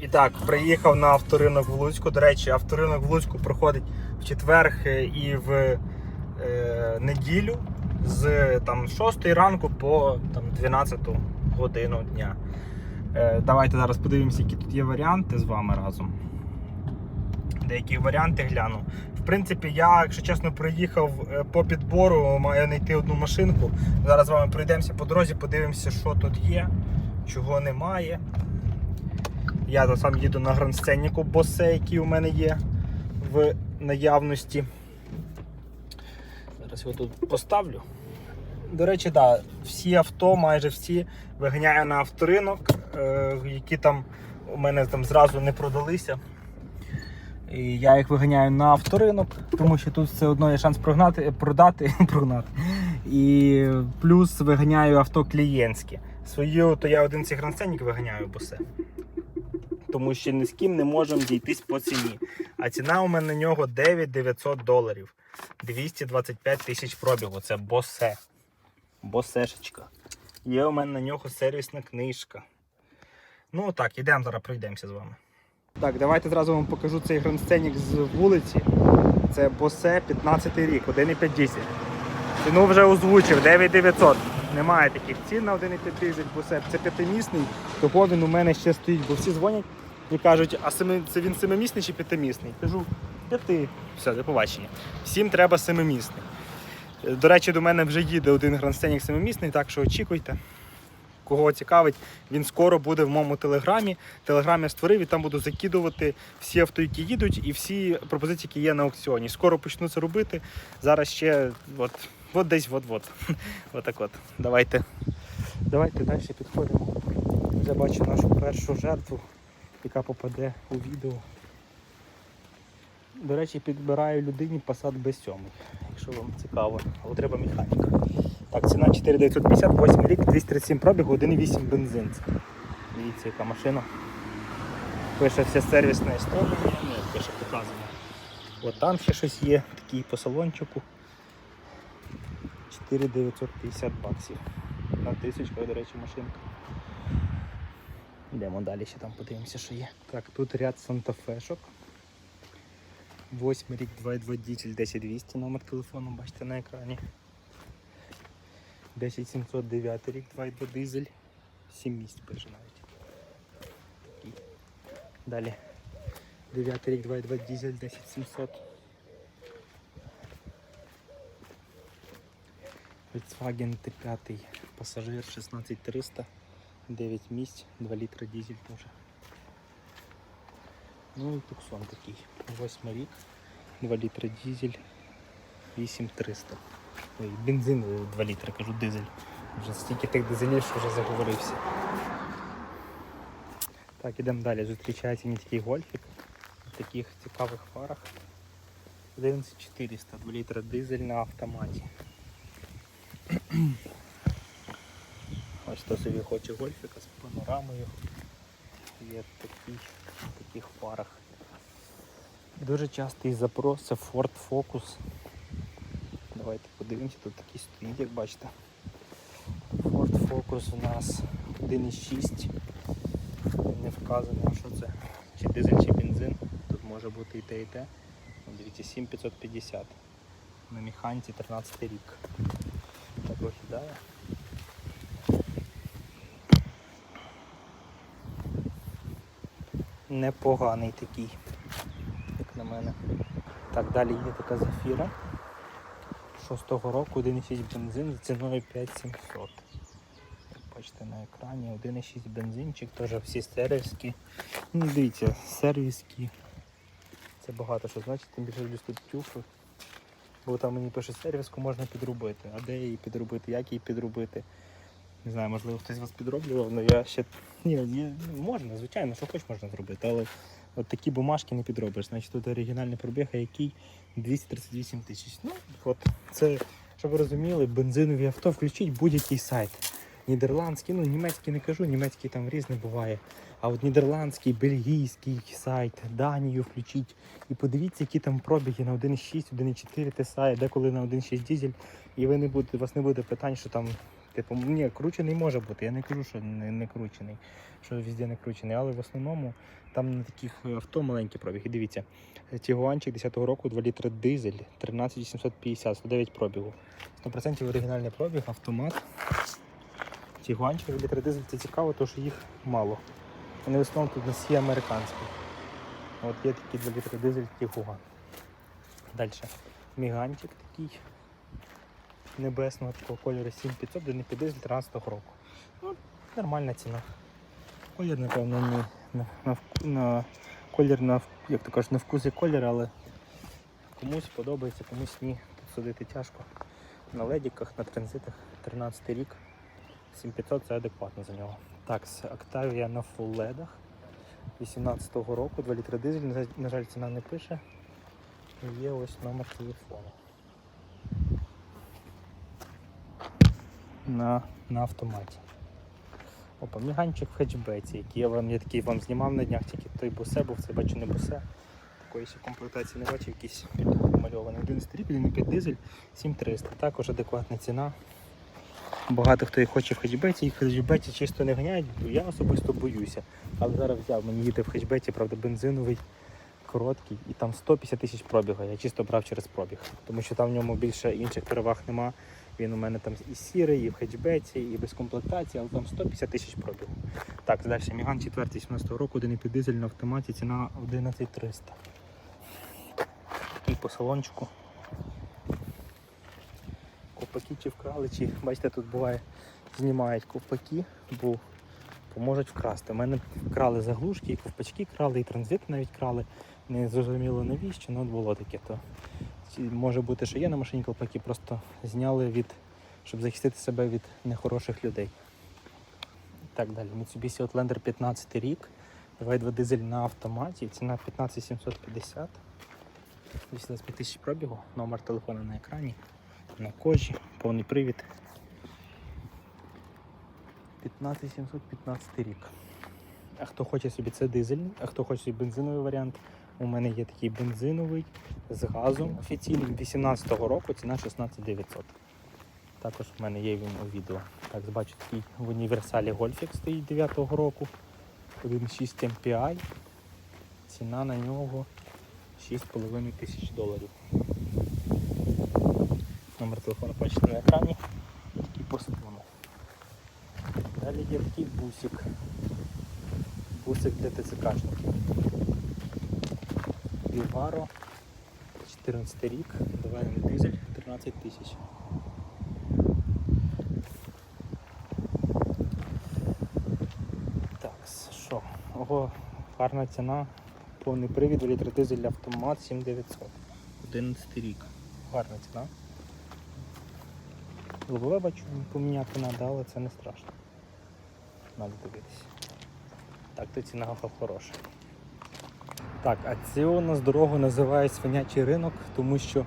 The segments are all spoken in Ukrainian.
І так, приїхав на авторинок в Луцьку. До речі, авторинок в Луцьку проходить в четвер е, і в е, неділю з там, 6 ранку по там, 12 годину дня. Е, давайте зараз подивимося, які тут є варіанти з вами разом. Деякі варіанти гляну. В принципі, я, якщо чесно, приїхав е, по підбору, маю знайти одну машинку. Зараз з вами пройдемося по дорозі, подивимося, що тут є, чого немає. Я то сам їду на грандсценніку босе, який у мене є в наявності. Зараз його тут поставлю. До речі, так, да, всі авто, майже всі виганяю на авторинок, е, які там у мене там зразу не продалися. І я їх виганяю на авторинок, тому що тут все одно є шанс прогнати, продати, прогнати. І плюс виганяю авто клієнтське. Свою, то я один цей грандсценник виганяю босе тому що ні з ким не можемо дійтись по ціні. А ціна у мене на нього 9900 доларів. 225 тисяч пробігу. Це босе. Босешечка. Є у мене на нього сервісна книжка. Ну так, ідемо зараз пройдемося з вами. Так, давайте зразу вам покажу цей грандсценік з вулиці. Це босе 15 рік, 1,5 дізель. Ціну вже озвучив, 9900. Немає таких цін на 1,5 дизель босе. Це п'ятимісний, того він у мене ще стоїть, бо всі дзвонять і кажуть, а семи- це він семимісний чи п'ятимісний? Кажу, п'яти. Все, до побачення. Всім треба семимісний. Е, До речі, до мене вже їде один грандсценік семимісний, так що очікуйте. Кого цікавить, він скоро буде в моєму телеграмі. Телеграм я створив і там буду закидувати всі авто, які їдуть, і всі пропозиції, які є на аукціоні. Скоро почну це робити. Зараз ще от, от десь от-от. Отак от. Давайте. Давайте далі підходимо. Вже бачу нашу першу жертву, яка попаде у відео. До речі, підбираю людині Passat B7, якщо вам цікаво, але треба механіка. Так, ціна 4950, 8 рік, 237 пробігу, 1,8 бензин. Дивіться, яка машина. Пише вся сервісна історія, ну, як пише показано. От там ще щось є, такий по салончику. 4950 баксів. На тисячку, до речі, машинка. Йдемо далі, ще там подивимося, що є. Так, тут ряд Санта-Фешок. 8 рік 2.2 дізель 10200 номер телефону, бачите на екрані. 10709 рік 2.2 дизель. 7 місць пише навіть. Такий. Далі. 9 рік 2.2 дизель 10700. Volkswagen T5 пасажир 16300. 9 місць, 2 літра дизель теж. Ну і туксон такий. 8 рік, 2 літра дизель, 8300. Ой, бензин 2 літри, кажу дизель. Вже стільки тих дизелів, що вже заговорився. Так, ідемо далі. Зустрічається мені такий гольфік в таких цікавих фарах. 11400, 2 літра дизель на автоматі. Ось хто собі хоче гольфіка з панорамою. Є такі, в таких фарах. Дуже частий запрос це Ford Focus. Давайте подивимося, тут такий стоїть, як бачите. Ford Focus у нас 1,6. Не вказано, що це. Чи дизель, чи бензин. Тут може бути і те, і те. Ну, Дивіться, 7550. На механіці 13 рік. Так виглядає. Непоганий такий, як на мене. Так, далі є така зафіра. 6-го року 1,6 бензин за ціною 5700. Як бачите на екрані, 1,6 бензинчик, теж всі сервіски. Ну, дивіться, сервіски. Це багато що значить, тим більше люблю тюфи. Бо там мені пише сервіску можна підробити. А де її підробити, як її підробити. Не знаю, можливо хтось вас підроблював, але я ще. Ні, можна, звичайно, що хоч можна зробити, але от такі бумажки не підробиш. Значить тут оригінальний пробіг, а який 238 тисяч. Ну, от це, щоб ви розуміли, бензинові авто включіть будь-який сайт. Нідерландський, ну німецький не кажу, німецький там різне буває. А от нідерландський, бельгійський сайт, Данію включіть. І подивіться, які там пробіги на 1.6, 1.4 TSI, деколи на 1.6 дизель. І ви не будете, у вас не буде питань, що там Типу, ні, кручений може бути. Я не кажу, що не, не кручений, що везде не кручений, але в основному там на таких авто маленькі пробіги. Дивіться, Тігуанчик 10-го року, 2 літри дизель, 13850, 109 пробігу. 100% оригінальний пробіг, автомат. Тігуанчик 2 літри дизель це цікаво, тому що їх мало. Вони в основному тут не всі американські. От є такий 2 літри дизель Тігуан. Далі. Мігантик такий небесного такого кольору 7500, де не під дизель 13 року. Ну, нормальна ціна. Колір, напевно, не на, на, на колір на як то кажуть, на вкус і колір, але комусь подобається, комусь ні. Тут судити тяжко. На ледіках, на транзитах 13 рік. 7500 це адекватно за нього. Так, Octavia на full ледах 18-го року, 2 літри дизель, на жаль, ціна не пише. Є ось номер телефону. На, на автоматі. Опа, міганчик в хетчбеці, який я вам я такий вам знімав на днях, тільки той бусе був, це бачу не бусе. Такої комплектації не бачив, якийсь намальований. 11 рік, 1,5 дизель, 7300. Також адекватна ціна. Багато хто і хоче в хетчбеці, їх в хетчбеці чисто не ганяють, я особисто боюся. Але зараз взяв, мені їде в хетчбеці, правда, бензиновий, короткий, і там 150 тисяч пробігу. Я чисто брав через пробіг, тому що там в ньому більше інших переваг нема. Він у мене там і сірий, і в хетчбеці, і без комплектації, але там 150 тисяч пробігу. Так, далі Міган 4 17 року, 1,5 дизель на автоматі, ціна 11300. Такий по салончику. Ковпаки чи вкрали, чи бачите, тут буває, знімають ковпаки, бо поможуть вкрасти. У мене вкрали заглушки, і ковпачки крали, і транзит навіть крали. Не зрозуміло навіщо, але було таке. То може бути, що є на машині ковпаки, просто зняли від, щоб захистити себе від нехороших людей. Так далі. Mitsubishi Outlander 15 рік. 2.2 дизель на автоматі. Ціна 15750. 85 тисяч пробігу. Номер телефону на екрані. На кожі, повний привід. 15715 рік. А хто хоче собі це дизельний, а хто хоче собі бензиновий варіант, у мене є такий бензиновий з газом офіційний 18-го року, ціна 16900. Також в мене є він у відео. Так, бачу такий в універсалі Гольфік стоїть 9-го року. 1.6 MPI. Ціна на нього 6,5 тисяч доларів. Номер телефону бачите на екрані. Такий по салону. Далі є такий бусик. Бусик для ТЦКшників. Віваро, 14 рік, доведений дизель, 13 тисяч. Так, що? Ого, гарна ціна. Повний привід, літр дизель автомат 7900. 11 рік. Гарна ціна. Лобове бачу, поміняти треба, але це не страшно. Надо дивитися. Так, то ціна хороша. Так, а цю нас дорогу називають свинячий ринок, тому що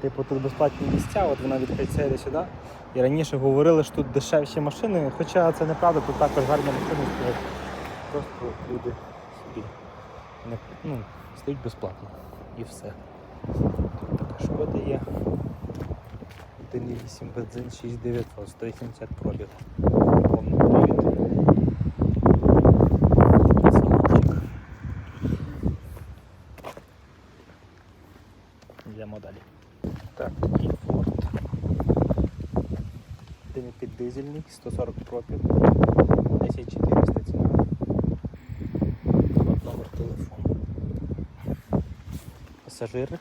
типу тут безплатні місця, от вона від Кайцері сюди. І раніше говорили, що тут дешевші машини, хоча це неправда, тут також гарні машини стоять. Просто люди собі не, ну, стоять безплатно. І все. Тут така шкода є. 1,8 бензин 6900, 180 пробіг. Повний привід. Салончик. Йдемо далі. Так, такий Ford. Один під дизельний, 140 пробіг, 10400 ціна. От номер телефону. Пасажири.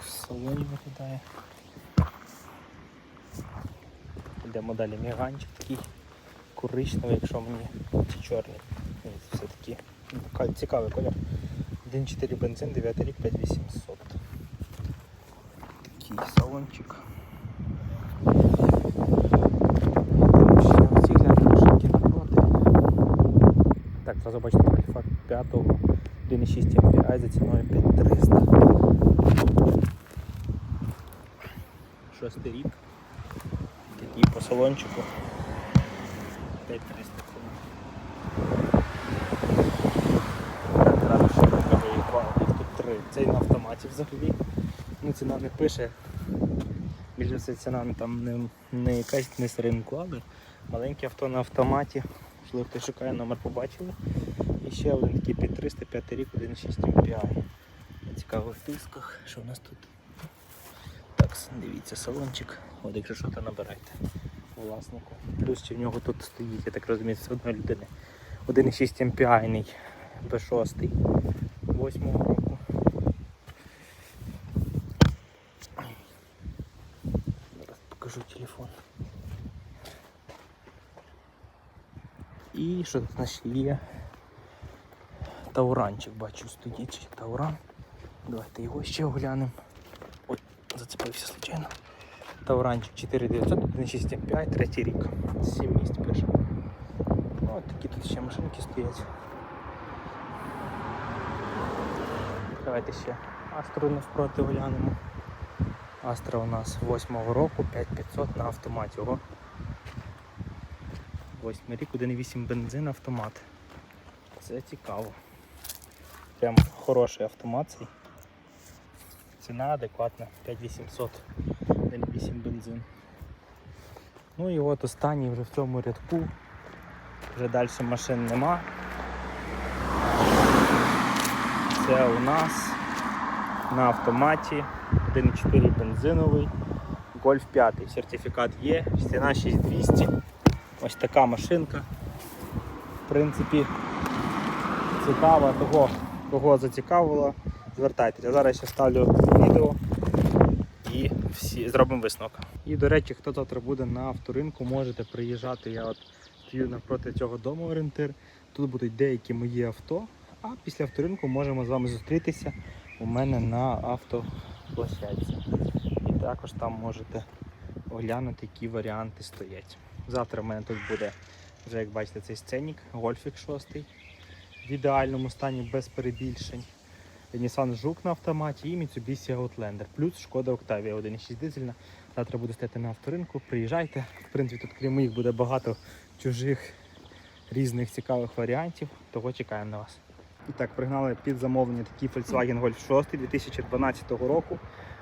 В салоні виглядає. Йдемо далі. Міганчик такий коричневий, якщо мені чи чорний. Все-таки ка- цікавий колір. 1.4 бензин, 9 рік, 5800. Такий салончик. Ще ці гляньте машинки напроти. Так, зразу бачите, Альфа 5 1.6 MPI за ціною 5300. Шостий рік. Такий по салончику. 5300 ціна. Так, Одразу ще покажу, їх два, їх тут три. Цей на автоматі взагалі. Ну, ціна не пише. Більше все ціна там не, не якась не з ринку, але маленьке авто на автоматі. Можливо, шукає, номер побачили. І ще один такий під 305 рік, 1.6 MPI. На цікавих дисках. Що у нас тут? Так, дивіться, салончик. От якщо що, то набирайте власнику. Плюс чи в нього тут стоїть, я так розумію, з одної людини. 1.6 MPI B6 8 року. Зараз покажу телефон. І що тут ще є? Тауранчик бачу стоїть чи Тауран. Давайте його ще оглянемо. Ой, зацепився случайно. Тауранчик 4900, 1.6 третій рік. 7 місць пише. Ну, от такі тут ще машинки стоять. Давайте ще Астру навпроти оглянемо. Астра у нас 8-го року, 5500 на автоматі. Ого. 8 рік, 1.8 бензин автомат. Це цікаво. Прям хороший автомат. Ціна адекватна, 5800, 1.8 бензин. Ну і от останній вже в цьому рядку. Вже далі машин нема. Це у нас на автоматі 1.4 бензиновий, Golf 5, сертифікат є, ціна 6200. Ось така машинка. В принципі, цікава того, кого зацікавило, звертайтеся. Зараз я ставлю відео і всі зробимо висновок. І до речі, хто завтра буде на авторинку, можете приїжджати. Я от стою навпроти цього дому орієнтир. Тут будуть деякі мої авто. А після авторинку можемо з вами зустрітися у мене на автоплощадці. І також там можете оглянути, які варіанти стоять. Завтра в мене тут буде, вже як бачите, цей сценік, Гольфік 6 в ідеальному стані без перебільшень. Nissan Жук на автоматі і Mitsubishi Outlander. Плюс Шкода Octavia 1.6 дизельна. Завтра буду стояти на авторинку. Приїжджайте. В принципі, тут крім моїх буде багато чужих різних цікавих варіантів. Того чекаємо на вас. І так, пригнали під замовлення такий Volkswagen Golf 6 2012 року.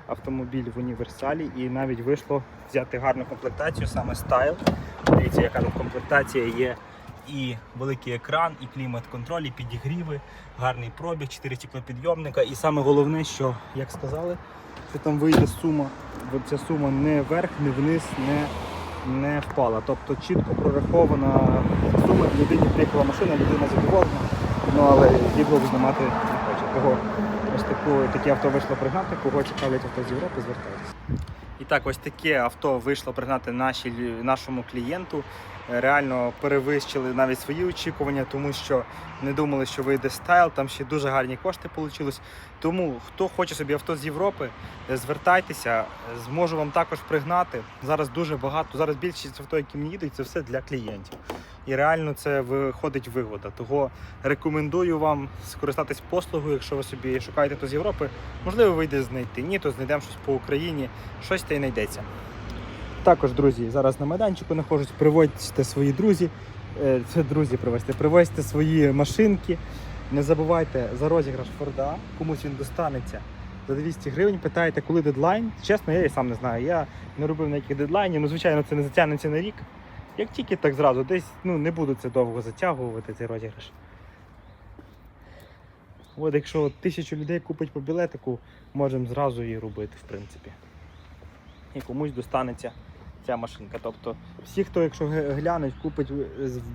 Автомобіль в універсалі і навіть вийшло взяти гарну комплектацію, саме стайл. Дивіться, яка тут комплектація є. І великий екран, і клімат-контроль, і підігріви, гарний пробіг, 4 стеклопідйомника. І саме головне, що, як сказали, що там вийде сума, бо ця сума не вверх, не вниз, не, не впала. Тобто чітко прорахована сума, людині приїхала машина, людина задоволена. Ну але відео знімати не хоче. Того ось таку, таке авто вийшло пригнати, кого цікавлять авто з Європи, звертайтеся. І так, ось таке авто вийшло пригнати наші, нашому клієнту. Реально перевищили навіть свої очікування, тому що не думали, що вийде стайл. Там ще дуже гарні кошти вийшли. Тому хто хоче собі авто з Європи, е, звертайтеся, зможу вам також пригнати. Зараз дуже багато. Зараз більшість авто, які мені їдуть, це все для клієнтів. І реально це виходить вигода. Того рекомендую вам скористатись послугою, якщо ви собі шукаєте то з Європи. Можливо, вийде знайти. Ні, то знайдемо щось по Україні, щось та й знайдеться. Також, друзі, зараз на майданчику знаходжусь, приводьте свої друзі, е, це друзі привезьте, привозьте свої машинки. Не забувайте за розіграш Форда, комусь він достанеться за 200 гривень. Питаєте, коли дедлайн. Чесно, я і сам не знаю. Я не робив ніяких дедлайнів. Ну, звичайно, це не затягнеться на рік. Як тільки так зразу, десь ну, не буду це довго затягувати, цей розіграш. От якщо тисячу людей купить по білетику, можемо зразу її робити, в принципі. І комусь достанеться ця машинка. Тобто всі, хто, якщо глянуть, купить в-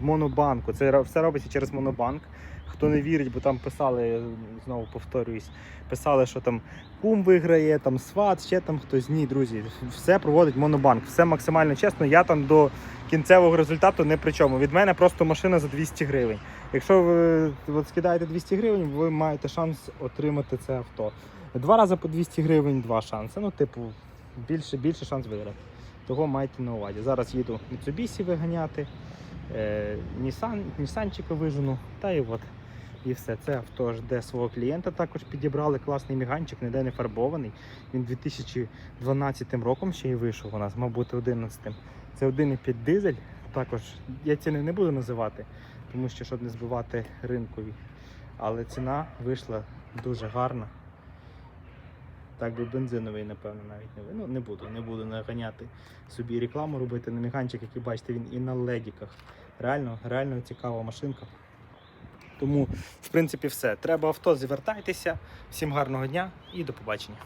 монобанку. Це все робиться через монобанк. Хто не вірить, бо там писали, знову повторююсь, писали, що там кум виграє, там сват, ще там хтось. Ні, друзі, все проводить монобанк. Все максимально чесно. Я там до кінцевого результату не при чому. Від мене просто машина за 200 гривень. Якщо ви от, скидаєте 200 гривень, ви маєте шанс отримати це авто. Два рази по 200 гривень, два шанси. Ну, типу, більше, більше шанс виграти. Того майте на увазі. Зараз їду Mitsubishi виганяти, е, Нісанчика вижену, та і от. І все. Це авто жде свого клієнта. Також підібрали класний міганчик, ніде не фарбований. Він 2012 роком ще й вийшов у нас, мав бути 11. Це 1,5 дизель. Також я ціни не буду називати, тому що щоб не збивати ринкові. Але ціна вийшла дуже гарна. Так би бензиновий, напевно, навіть не ну, не буду. Не буду наганяти собі рекламу робити на міганчик, який бачите, він і на ледіках. Реально, реально цікава машинка. Тому, в принципі, все. Треба авто, звертайтеся. Всім гарного дня і до побачення.